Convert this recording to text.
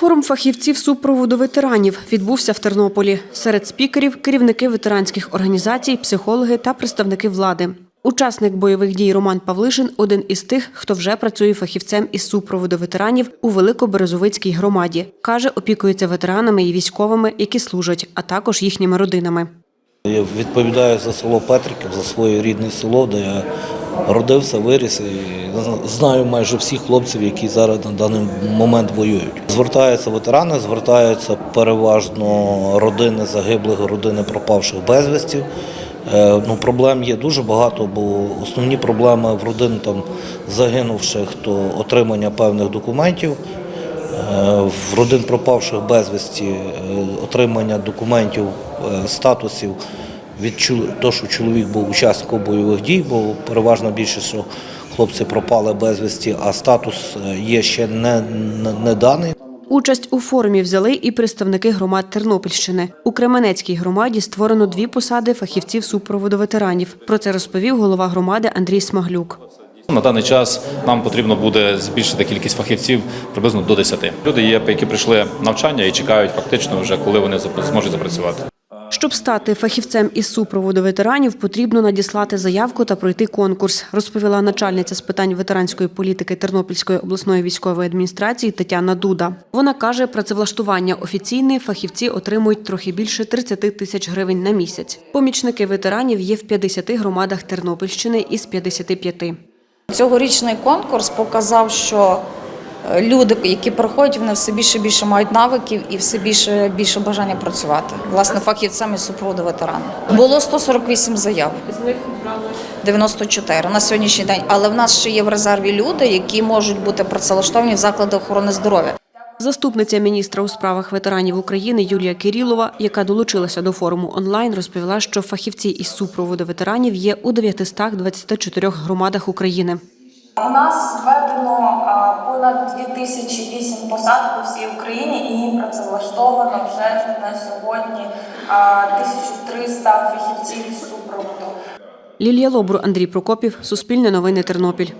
Форум фахівців супроводу ветеранів відбувся в Тернополі. Серед спікерів керівники ветеранських організацій, психологи та представники влади. Учасник бойових дій Роман Павлишин один із тих, хто вже працює фахівцем із супроводу ветеранів у Великоберезовицькій громаді. Каже, опікується ветеранами і військовими, які служать, а також їхніми родинами. Я відповідаю за село Петриків, за своє рідне село, де я родився, виріс і знаю майже всіх хлопців, які зараз на даний момент воюють. Звертаються ветерани, звертаються переважно родини загиблих, родини пропавших безвісті. Е, Ну, проблем є дуже багато, бо основні проблеми в родин там загинувших то отримання певних документів. Е, В родин пропавших безвісті е, отримання документів, статусів від того, що чоловік був учасником бойових дій, бо переважно більше, що хлопці пропали безвісті, а статус е, є ще не, не, не даний. Участь у форумі взяли і представники громад Тернопільщини. У Кременецькій громаді створено дві посади фахівців супроводу ветеранів. Про це розповів голова громади Андрій Смаглюк. На даний час нам потрібно буде збільшити кількість фахівців приблизно до 10. Люди є, які прийшли навчання і чекають фактично вже, коли вони зможуть запрацювати. Щоб стати фахівцем із супроводу ветеранів, потрібно надіслати заявку та пройти конкурс, розповіла начальниця з питань ветеранської політики Тернопільської обласної військової адміністрації Тетяна Дуда. Вона каже, працевлаштування офіційне фахівці отримують трохи більше 30 тисяч гривень на місяць. Помічники ветеранів є в 50 громадах Тернопільщини із 55. Цьогорічний конкурс показав, що люди, які приходять, вони все більше і більше мають навиків і все більше і більше бажання працювати. Власне, фахівцями супроводу ветерана. Було 148 заяв. З них 94 на сьогоднішній день. Але в нас ще є в резерві люди, які можуть бути працевлаштовані в заклади охорони здоров'я. Заступниця міністра у справах ветеранів України Юлія Кирилова, яка долучилася до форуму онлайн, розповіла, що фахівці із супроводу ветеранів є у 924 громадах України. У нас введено а, понад 2008 посад по всій Україні і працевлаштовано вже на сьогодні а, 1300 фахівців супроводу. Лілія Лобру, Андрій Прокопів, Суспільне новини Тернопіль.